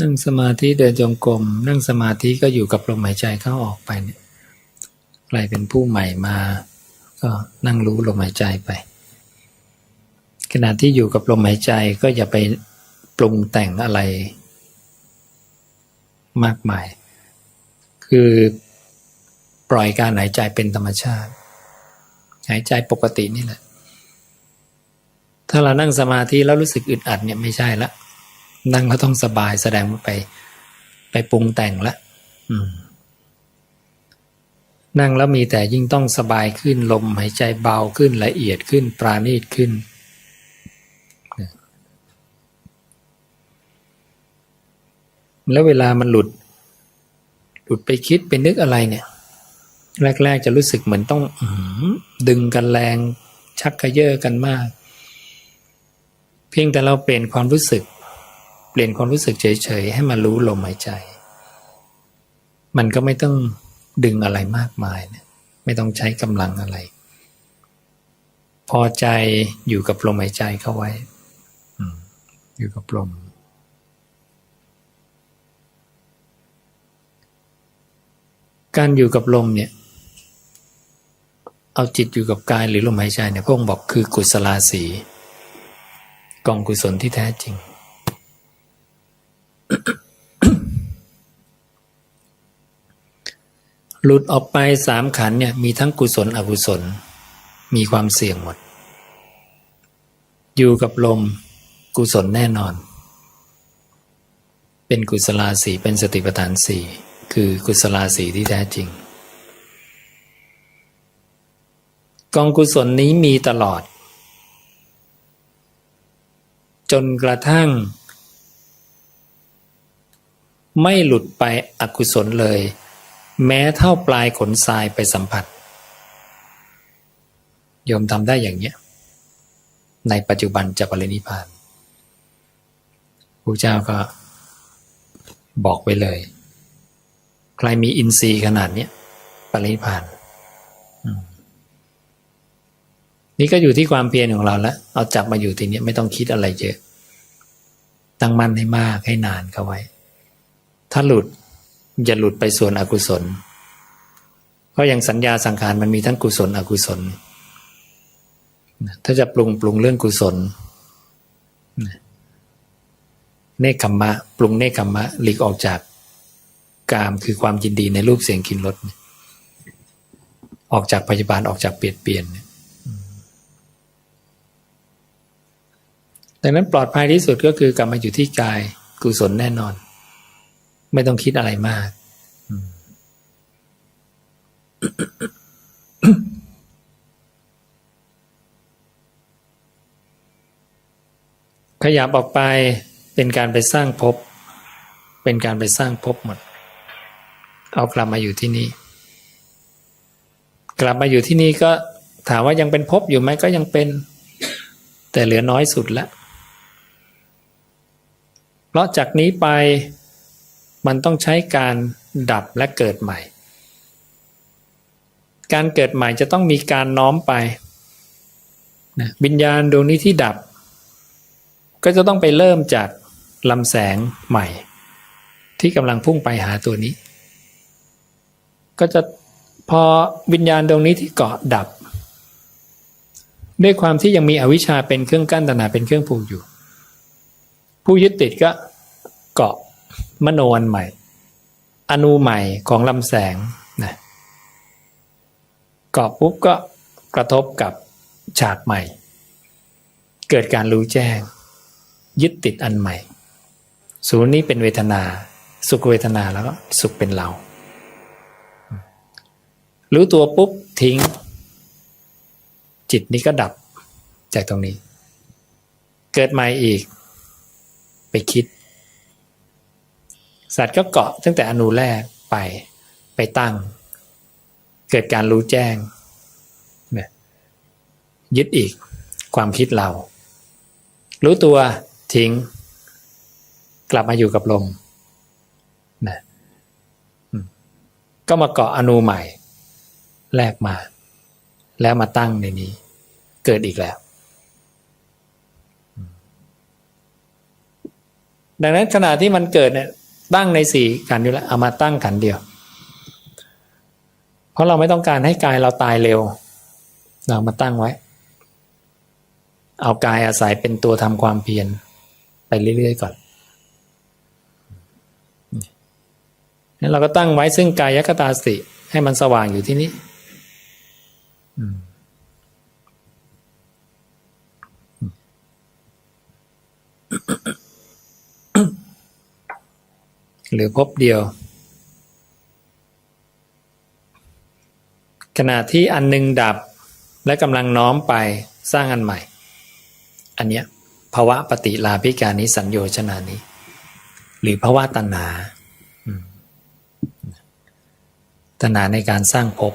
นั่งสมาธิเดินจงกรมนั่งสมาธิก็อยู่กับลมหายใจเข้าออกไปเนี่ยใครเป็นผู้ใหม่มา ก็นั่งรู้ลมหายใจไป ขณะที่อยู่กับลมหายใจก็อย่าไปปรุงแต่งอะไร มากมาย คือปล่อยการหายใจเป็นธรรมชาติ หายใจปกตินี่แหละ ถ้าเรานั่งสมาธิแล้วรู้สึกอึดอัดเนี่ยไม่ใช่ละ นั่งแล้วต้องสบายแสดงว่าไป ไปปรุงแต่งละนั่งแล้วมีแต่ยิ่งต้องสบายขึ้นลมหายใจเบาขึ้นละเอียดขึ้นปราณีตขึ้น แล้วเวลามันหลุด หลุดไปคิดไปนึกอะไรเนี่ย แรก ๆ จะรู้สึกเหมือนต้องออดึงกันแรง ชักกระเยาะกันมาก เพียงแต่เราเปลี่ยนความรู้สึก เปลี่ยนความรู้สึกเฉยๆให้มารู้ลมหายใจ มันก็ไม่ต้องดึงอะไรมากมายเนี่ยไม่ต้องใช้กำลังอะไร พอใจอยู่กับลมหายใจเข้าไว้อืมอยู่กับลมการอยู่กับลมเนี่ย เอาจิตอยู่กับกายหรือลมหายใจเนี่ยพระองค์บอกคือกุศลาสีกองกุศลที่แท้จริง หลุดออกไปสามขันเนี่ยมีทั้งกุศลอกุศล มีความเสี่ยงหมด อยู่กับลมกุศลแน่นอน เป็นกุศลาสีเป็นสติปัฏฐานสี่คือกุศลาสีที่แท้จริง กองกุศลนี้มีตลอด จนกระทั่ง ไม่หลุดไปอกุศลเลย แม้เท่าปลายขนทรายไปสัมผัส โยมทำได้อย่างเนี้ย ในปัจจุบันจะปรินิพานพระเจ้าก็บอกไว้เลย ใครมีอินทรีย์ขนาดเนี้ยปรินิพานนี่ก็อยู่ที่ความเพียรของเราแล้วเอาจับมาอยู่ทีนี้ไม่ต้องคิดอะไรเยอะ ตั้งมั่นให้มากให้นานเข้าไว้ ถ้าหลุด อย่าหลุดไปส่วนอกุศล เพราะอย่างสัญญาสังขารมันมีทั้งกุศลอกุศล ถ้าจะปรุงปรุงเรื่องกุศล เนคขมมะ ปรุงเนคขมมะหลีกออกจากกามคือความยินดีในรูปเสียงกลิ่นรสออกจากพยาบาลออกจากเปลี่ยนเปลี่ยนดังนั้นปลอดภัยที่สุดก็คือกลับมาอยู่ที่กายกุศลแน่นอน ไม่ต้องคิดอะไรมากขยับออกไปเป็นการไปสร้างภพเป็นการไปสร้างภพหมด เอากลับมาอยู่ที่นี่ กลับมาอยู่ที่นี่ก็ถามว่ายังเป็นภพอยู่ไหมก็ยังเป็น แต่เหลือน้อยสุดแล้วเพราะจากนี้ไป มันต้องใช้การดับและเกิดใหม่ การเกิดใหม่จะต้องมีการน้อมไปนะวิญญาณดวงนี้ที่ดับ ก็จะต้องไปเริ่มจากลำแสงใหม่ ที่กำลังพุ่งไปหาตัวนี้ ก็จะพอวิญญาณดวงนี้ที่เกาะดับ ด้วยความที่ยังมีอวิชชาเป็นเครื่องกั้นตนาเป็นเครื่องผูกอยู่ ผู้ยึดติดก็เกาะ มโนอันใหม่ อนูใหม่ของลำแสงนะเกาะปุ๊บก็กระทบกับฉากใหม่ เกิดการรู้แจ้ง ยึดติดอันใหม่ ศูนย์นี้เป็นเวทนา สุขเวทนาแล้วก็สุขเป็นเรา รู้ตัวปุ๊บทิ้ง จิตนี้ก็ดับจากตรงนี้ เกิดใหม่อีก ไปคิด สัตว์ก็เกาะตั้งแต่อนูแรกไปไปตั้ง เกิดการรู้แจ้งเนี่ยยึดอีกความคิดเรา รู้ตัวทิ้ง กลับมาอยู่กับลมนะก็มาเกาะอนูใหม่แรกมา แล้วมาตั้งในนี้ เกิดอีกแล้ว ดังนั้นขณะที่มันเกิดเนี่ย ตั้งในสี่ขันอยู่แล้วเอามาตั้งขันเดียว เพราะเราไม่ต้องการให้กายเราตายเร็ว เรามาตั้งไว้ เอากายอาศัยเป็นตัวทำความเพียรไปเรื่อยๆก่อนนี่เราก็ตั้งไว้ซึ่งกายคตาสติให้มันสว่างอยู่ที่นี้อืม หรือพบเดียว ขณะที่อันหนึงดับและกำลังน้อมไปสร้างอันใหม่ อันเนี้ยภาวะปฏิลาภิการนิสัญโยชนานี้ หรือภาวะตัณหาตัณหาในการสร้างภพ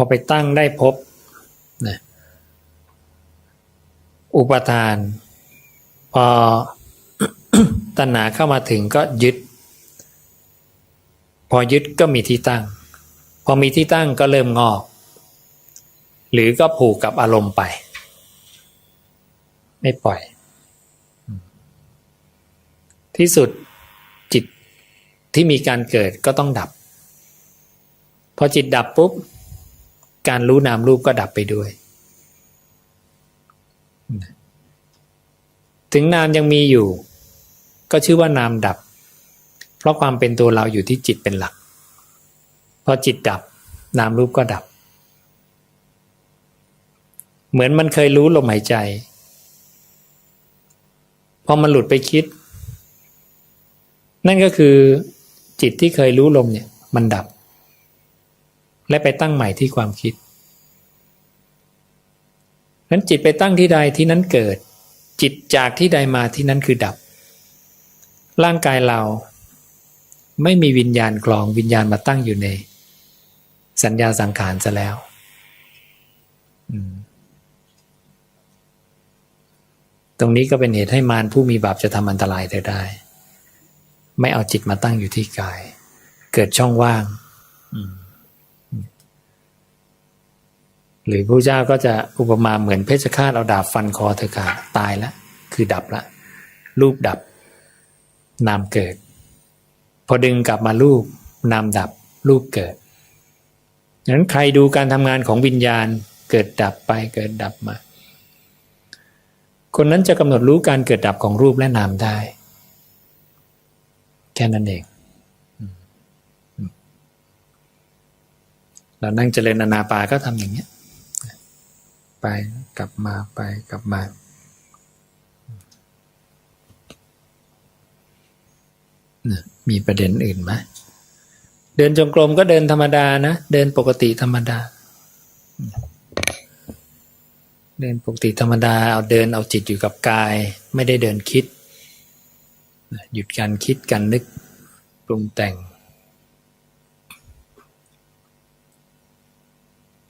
อไปตั้งได้พบนะอุปทาน พอตัณหาเข้ามาถึงก็ยึด พอยึดก็มีที่ตั้ง พอมีที่ตั้งก็เริ่มงอก หรือก็ผูกกับอารมณ์ไป ไม่ปล่อย ที่สุดจิตที่มีการเกิดก็ต้องดับ พอจิตดับปุ๊บ การรู้นามรูปก็ดับไปด้วย ถึงนามยังมีอยู่ ก็ชื่อว่านามดับ เพราะความเป็นตัวเราอยู่ที่จิตเป็นหลัก พอจิตดับ นามรูปก็ดับ เหมือนมันเคยรู้ลมหายใจ พอมันหลุดไปคิด นั่นก็คือจิตที่เคยรู้ลมเนี่ยมันดับ และไปตั้งใหม่ที่ความคิดนั้นจิตไปตั้งที่ใดที่นั้นเกิด จิตจากที่ใดมาที่นั้นคือดับ ร่างกายเราไม่มีวิญญาณกลองวิญญาณมาตั้งอยู่ใน สัญญาสังขารซะแล้วตรงนี้ก็เป็นเหตุให้มารผู้มีบาปจะทำอันตรายเธอได้ ไม่เอาจิตมาตั้งอยู่ที่กาย เกิดช่องว่าง อืม หรือพระเจ้าก็จะอุปมาเหมือนเพชฌฆาตเอาดาบฟันคอเธอขาดตายแล้วคือดับละ รูปดับ นามเกิด พอดึงกลับมารูปนามดับ รูปเกิดดังนั้นใครดูการทำงานของวิญญาณเกิดดับไปเกิดดับมา คนนั้นจะกำหนดรู้การเกิดดับของรูปและนามได้ แค่นั้นเองเรานั่งเจริญอนาปาก็ทำอย่างเนี้ย ไปกลับมาไปกลับมานะมีประเด็นอื่นไหมเดินจงกรมก็เดินธรรมดานะ เดินปกติธรรมดา เดินปกติธรรมดา เอาเดินเอาจิตอยู่กับกาย ไม่ได้เดินคิด หยุดการคิดการนึกปรุงแต่ง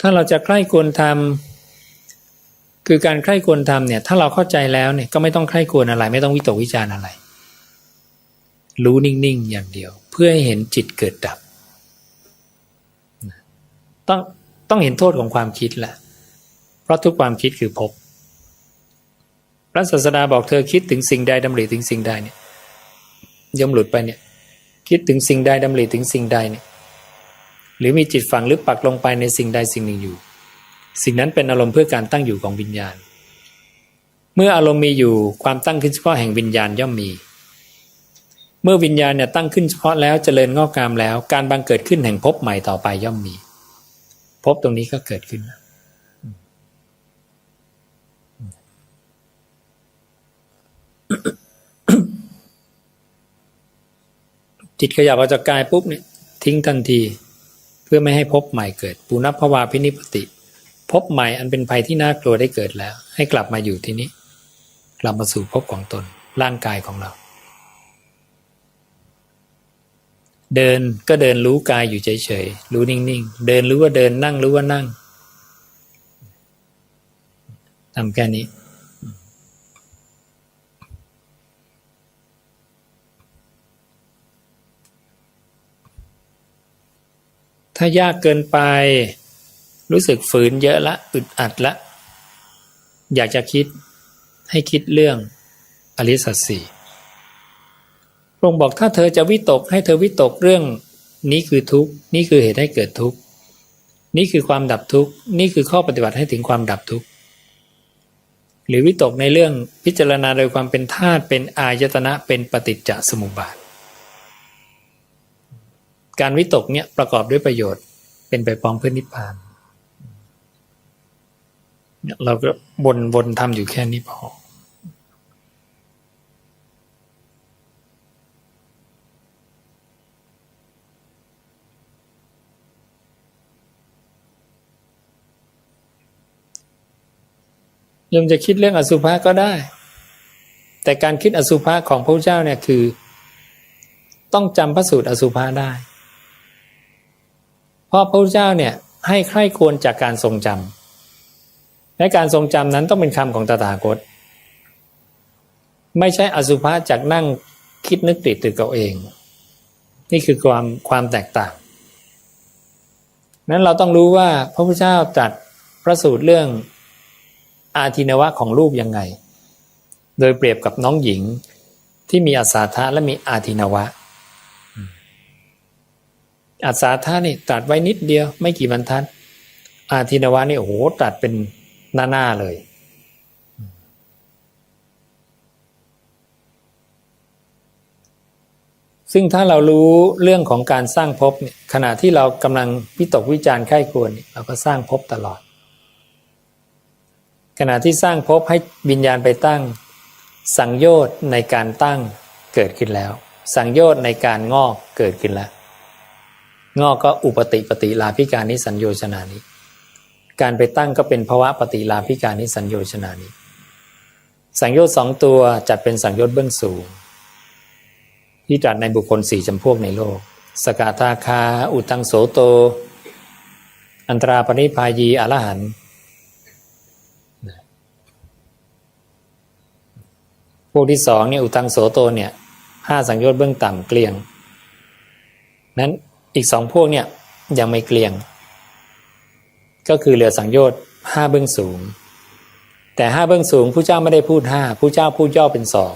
ถ้าเราจะใคร่ควรทำ คือการใคร่ควรทำเนี่ย ถ้าเราเข้าใจแล้วเนี่ยก็ไม่ต้องใคร่ควรอะไร ไม่ต้องวิตกวิจารณ์อะไร รู้นิ่งๆอย่างเดียว เพื่อให้เห็นจิตเกิดดับ ต้องต้องเห็นโทษของความคิดแหละ เพราะทุกความคิดคือภพพระศาสดาบอกเธอคิดถึงสิ่งใดดำริถึงสิ่งใดเนี่ยย่อมหลุดไปเนี่ย คิดถึงสิ่งใดดำริถึงสิ่งใดเนี่ย หรือมีจิตฝังหรือปักลงไปในสิ่งใดสิ่งหนึ่งอยู่ สิ่งนั้นเป็นอารมณ์เพื่อการตั้งอยู่ของวิญญาณ เมื่ออารมณ์มีอยู่ความตั้งขึ้นเฉพาะแห่งวิญญาณย่อมมี เมื่อวิญญาณเนี่ยตั้งขึ้นเฉพาะแล้วเจริญงอกงามแล้ว การบังเกิดขึ้นแห่งภพใหม่ต่อไปย่อมมีภพตรงนี้ก็เกิดขึ้นจิตขยับออกจากกายปุ๊บเนี่ยทิ้งทันที เพื่อไม่ให้พบใหม่เกิด ปุณพภวาพินิปติ พบใหม่อันเป็นภัยที่น่ากลัวได้เกิดแล้ว ให้กลับมาอยู่ที่นี้ กลับมาสู่ภพของตน ร่างกายของเรา เดินก็เดินรู้กายอยู่เฉยๆรู้นิ่งๆ เดินรู้ว่าเดินนั่งรู้ว่านั่งทำแค่นี้ถ้ายากเกินไป รู้สึกฝืนเยอะละอึดอัดละ อยากจะคิดให้คิดเรื่องอริสัจสี่พระองค์บอกถ้าเธอจะวิตกให้เธอวิตกเรื่อง นี้คือทุกข์นี่คือเหตุให้เกิดทุกข์นี่คือความดับทุกข์นี่คือข้อปฏิบัติให้ถึงความดับทุกข์หรือวิตกในเรื่องพิจารณาโดยความเป็นธาตุเป็นอายตนะเป็นปฏิจจสมุปบาท การวิตกเนี่ยประกอบด้วยประโยชน์เป็นไปพร้อมเพื่อนิพพาน เราก็บนบนทำอยู่แค่นี้พอโยมจะคิดเรื่องอสุภะก็ได้ แต่การคิดอสุภะของพระเจ้าเนี่ยคือ ต้องจำพระสูตรอสุภะได้ เพราะพระเจ้าเนี่ยให้ใคร่ควรจากการทรงจำ และการทรงจำนั้นต้องเป็นคำของตถาคต ไม่ใช่อสุภะจากนั่งคิดนึกติดตึกเอาเอง นี่คือความความแตกต่าง นั้นเราต้องรู้ว่าพระพุทธเจ้าตรัสพระสูตรเรื่องอาทินวะของลูกยังไง โดยเปรียบกับน้องหญิงที่มีอาสาทะและมีอาทินวะอาสาทะนี่ตัดไว้นิดเดียวไม่กี่บรรทัด อาทินวะนี่โอ้โหตัดเป็น หน้าๆเลย ซึ่งถ้าเรารู้เรื่องของการสร้างภพเนี่ยขณะที่เรากำลังวิตกวิจารณ์ไข้ควรเนี่เราก็สร้างภพตลอด ขณะที่สร้างภพให้วิญญาณไปตั้ง สังโยชน์ในการตั้งเกิดขึ้นแล้ว สังโยชน์ในการงอกเกิดขึ้นแล้ว งอกก็อุปติปฏิลาภิการนิสัญโยชนานิ การไปตั้งก็เป็นภาวะปฏิลาภิการนิสัญโยชนานิสังโยชน์สองตัวจัดเป็นสังโยชน์เบื้องสูง ที่จัดในบุคคลสี่จำพวกในโลก สกาตาคา อุตังโสโต อันตราปณิพายีอรหันต์พวกที่สองเนี่ยอุตังโสโตเนี่ยห้าสังโยชน์เบื้องต่ำเกลียง นั้นอีกสองพวกเนี่ยยังไม่เกลียง ก็คือเหลือสังโยชน์ห้าเบื้องสูง แต่ห้าเบื้องสูงผู้เจ้าไม่ได้พูดห้าผู้เจ้าพูดย่อเป็นสอง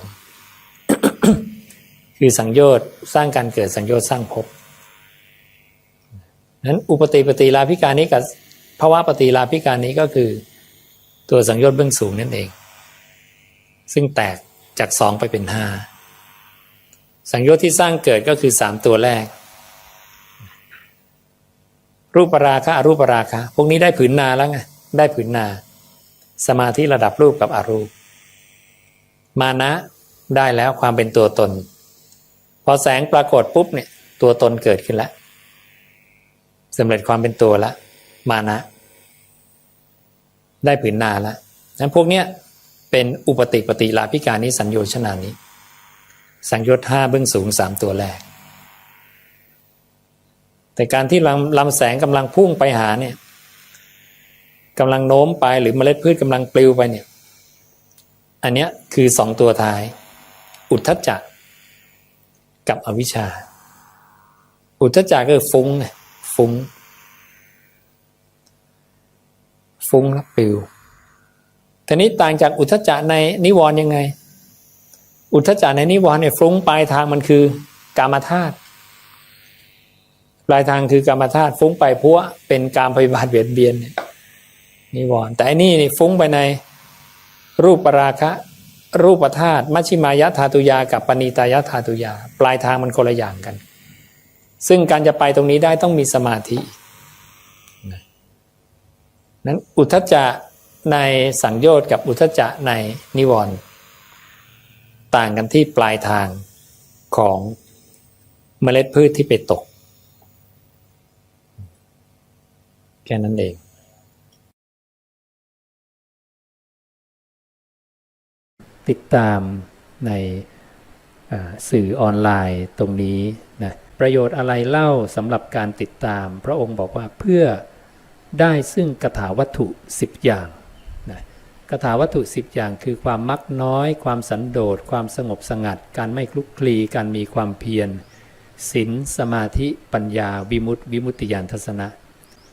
คือสังโยชน์สร้างการเกิดสังโยชน์สร้างภพนั้นอุปติปฏิลาภิการนี้กับภาวะปฏิลาภิการนี้ก็คือ ตัวสังโยชน์เบื้องสูงนั่นเอง ซึ่งแตกจากสองไปเป็นห้าสังโยชน์ที่สร้างเกิดก็คือสามตัวแรก รูปราคะอรูปราคะพวกนี้ได้ผืนนาแล้วไงได้ผืนนา สมาธิระดับรูปกับอรูป มานะได้แล้วความเป็นตัวตน พอแสงปรากฏปุ๊บเนี่ยตัวตนเกิดขึ้นแล้วสำเร็จความเป็นตัวแล้วมานะ ได้ผืนนาแล้วนั้นพวกเนี้ยเป็นอุปติปฏิลาภิการนิสัญโยชนานี้ สังโยชน์ห้าเบื้องสูงสามตัวแรก แต่การที่ลำลำแสงกำลังพุ่งไปหาเนี่ยกำลังโน้มไปหรือเมล็ดพืชกำลังปลิวไปเนี่ย อันเนี้ยคือสองตัวท้าย อุทธัจจะกับอวิชชา อุทธัจจะก็ฟุ้งไงฟุ้ง ฟุ้งแล้วปลิวทีนี้ต่างจากอุทธจักในนิวรณ์ยังไง อุทธจักในนิวรณ์เนี่ยฟุ้งปลายทางมันคือกามธาตุ ปลายทางคือกามธาตุฟุ้งไปพัวเป็นกามพยาบาทเบียดเบียนเนี่ยนิวรณ์แต่อันนี้นี่ฟุ้งไปในรูปปราคะ รูปธาตุมัชฌิมายะธาตุยา กับปณีตายะธาตุยา ปลายทางมันคนละอย่างกัน ซึ่งการจะไปตรงนี้ได้ต้องมีสมาธินั้นอุทธจะในสังโยชน์กับอุทธจะในนิวรณ์ต่างกันที่ปลายทางของเมล็ดพืชที่ไปตก แค่นั้นเองติดตามในสื่อออนไลน์ตรงนี้นะประโยชน์อะไรเล่าสำหรับการติดตาม พระองค์บอกว่าเพื่อได้ซึ่งกถาวัตถุ 10 อย่างนะกถาวัตถุ 10 อย่างคือความมักน้อย ความสันโดษ ความสงบสงัด การไม่คลุกคลีการมีความเพียรศีลสมาธิปัญญา วิมุตติวิมุตติญาณทัศนะ